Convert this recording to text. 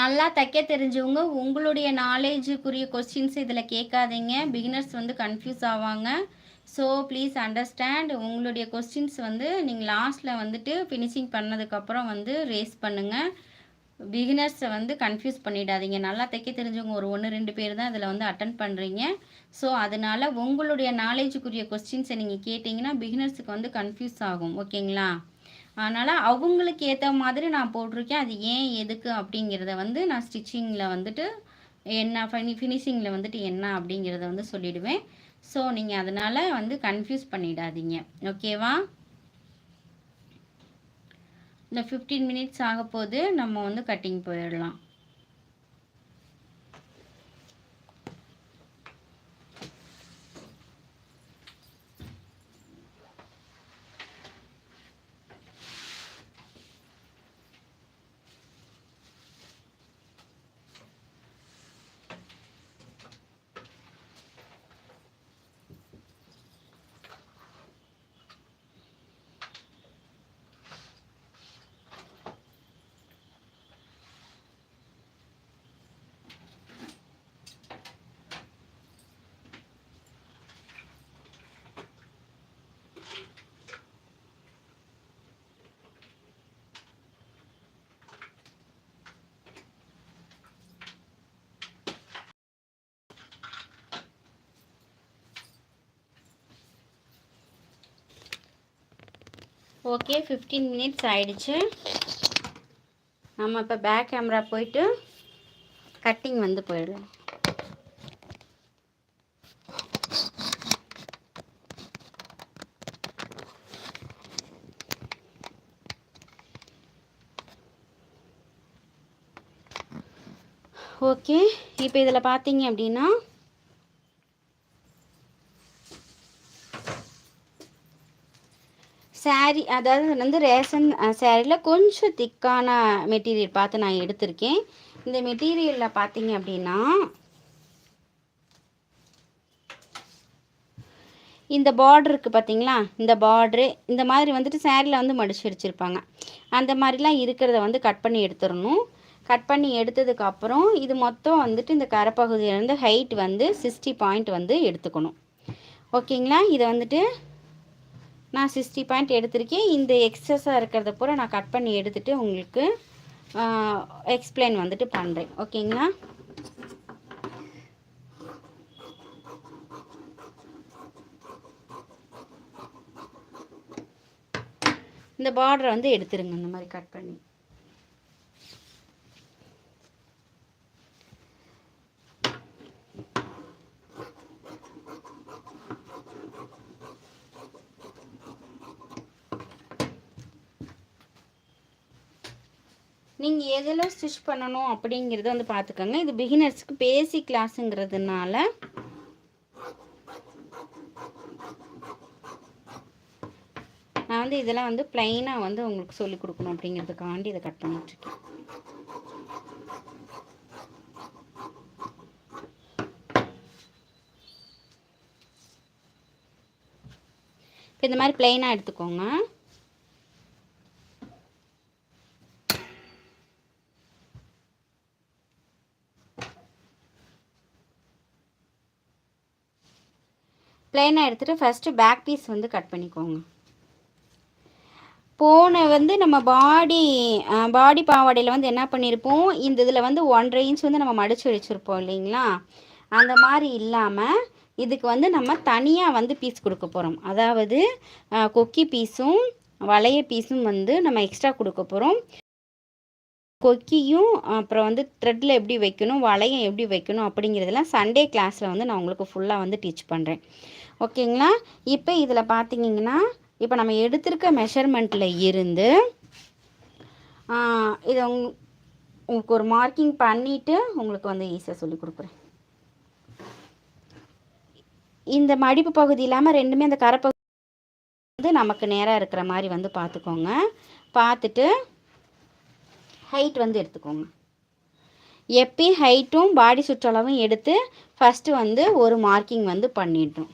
நல்லா தைக்க தெரிஞ்சவங்க உங்களுடைய நாலேஜுக்குரிய கொஸ்டின்ஸ் இதில் கேட்காதீங்க. பிகினர்ஸ் வந்து கன்ஃபியூஸ் ஆவாங்க. ஸோ ப்ளீஸ் அண்டர்ஸ்டாண்ட் உங்களுடைய கொஸ்டின்ஸ் வந்து நீங்கள் லாஸ்ட்டில் வந்துட்டு ஃபினிஷிங் பண்ணதுக்கப்புறம் வந்து ரேஸ் பண்ணுங்கள் பிகினர்ஸை வந்து கன்ஃபியூஸ் பண்ணிடாதீங்க. நல்லா தைக்க தெரிஞ்சவங்க ஒரு ஒன்று ரெண்டு பேர் தான் இதில் வந்து அட்டன் பண்ணுறீங்க ஸோ அதனால் உங்களுடைய நாலேஜுக்குரிய கொஸ்டின்ஸை நீங்கள் கேட்டிங்கன்னா பிகினர்ஸுக்கு வந்து கன்ஃபியூஸ் ஆகும். ஓகேங்களா அதனால் அவங்களுக்கு ஏற்ற மாதிரி நான் போட்டிருக்கேன். அது ஏன் எதுக்கு அப்படிங்கிறத வந்து நான் ஸ்டிச்சிங்கில் வந்துட்டு என்ன ஃபனி ஃபினிஷிங்கில் வந்துட்டு என்ன அப்படிங்கிறத வந்து சொல்லிவிடுவேன் ஸோ நீங்கள் அதனால் வந்து கன்ஃபியூஸ் பண்ணிடாதீங்க. ஓகேவா இந்த ஃபிஃப்டீன் மினிட்ஸ் ஆக போது நம்ம வந்து கட்டிங் போயிடலாம். ஓகே ஃபிஃப்டீன் மினிட்ஸ் ஆயிடுச்சு. நம்ம இப்போ பேக் கேமரா போயிட்டு கட்டிங் வந்து போயிடலாம். ஓகே இப்போ இதில் பார்த்தீங்க அப்படின்னா சாரீ அதாவது வந்து ரேஷன் சாரியில் கொஞ்சம் திக்கான மெட்டீரியல் பார்த்து நான் எடுத்திருக்கேன். இந்த மெட்டீரியலில் பார்த்தீங்க அப்படின்னா இந்த பார்டர் இருக்குது பார்த்தீங்களா? இந்த பார்ட்ரு இந்த மாதிரி வந்துட்டு சேரீயில் வந்து மடிச்சு வச்சுருப்பாங்க. அந்த மாதிரிலாம் இருக்கிறத வந்து கட் பண்ணி எடுத்துடணும். கட் பண்ணி எடுத்ததுக்கப்புறம் இது மொத்தம் வந்துட்டு இந்த கரைப்பகுதியிலேருந்து ஹைட் வந்து சிக்ஸ்டி பாயிண்ட் வந்து எடுத்துக்கணும். ஓகேங்களா இதை வந்துட்டு நான் சிக்ஸ்டி பாயிண்ட் எடுத்திருக்கேன். இந்த எக்ஸஸாக இருக்கிறத பூரா நான் கட் பண்ணி எடுத்துகிட்டு உங்களுக்கு எக்ஸ்பிளைன் வந்துட்டு பண்ணுறேன் ஓகேங்களா இந்த பார்டரை வந்து எடுத்துருங்க. இந்த மாதிரி கட் பண்ணி. நீங்கள் எதில் ஸ்டிச் பண்ணணும் அப்படிங்கிறத வந்து பார்த்துக்கோங்க இது பிகினர்ஸ்க்கு பேசிக் கிளாஸுங்கிறதுனால நான் வந்து இதெல்லாம் வந்து ப்ளைனாக வந்து உங்களுக்கு சொல்லிக் கொடுக்கணும் அப்படிங்கிறதுக்காண்டி இதை கட் பண்ணிகிட்ருக்கேன் இந்த மாதிரி ப்ளைனாக எடுத்துக்கோங்க. பிளெயினாக எடுத்துகிட்டு ஃபஸ்ட்டு பேக் பீஸ் வந்து கட் பண்ணிக்கோங்க. போன வந்து நம்ம பாடி பாடி பாவாடையில் வந்து என்ன பண்ணியிருப்போம் இந்த இதில் வந்து ஒன்றரை இன்ச் வந்து நம்ம மடித்து வச்சுருப்போம் இல்லைங்களா? அந்த மாதிரி இல்லாமல் இதுக்கு வந்து நம்ம தனியாக வந்து பீஸ் கொடுக்க போகிறோம் அதாவது கொக்கி பீஸும் வளைய பீஸும் வந்து நம்ம எக்ஸ்ட்ரா கொடுக்க போகிறோம் கொக்கியும் அப்புறம் வந்து த்ரெட்டில் எப்படி வைக்கணும்? வளையம் எப்படி வைக்கணும்? அப்படிங்கிறதெல்லாம் சண்டே கிளாஸில் வந்து நான் உங்களுக்கு ஃபுல்லாக வந்து டீச் பண்ணுறேன் ஓகேங்களா? இப்போ இதில் பார்த்தீங்கன்னா இப்போ நம்ம எடுத்திருக்க மெஷர்மெண்ட்டில் இருந்து இதை உங் உங்களுக்கு ஒரு மார்க்கிங் பண்ணிவிட்டு உங்களுக்கு வந்து ஈஸியாக சொல்லி கொடுக்குறேன். இந்த மடிப்பு பகுதி இல்லாமல் ரெண்டுமே அந்த கரப்பகுதி வந்து நமக்கு நேராக இருக்கிற மாதிரி வந்து பார்த்துக்கோங்க பார்த்துட்டு ஹைட் வந்து எடுத்துக்கோங்க. எப்பயும் ஹைட்டும் பாடி சுற்றளவும் எடுத்து ஃபஸ்ட்டு வந்து ஒரு மார்க்கிங் வந்து பண்ணிட்டோம்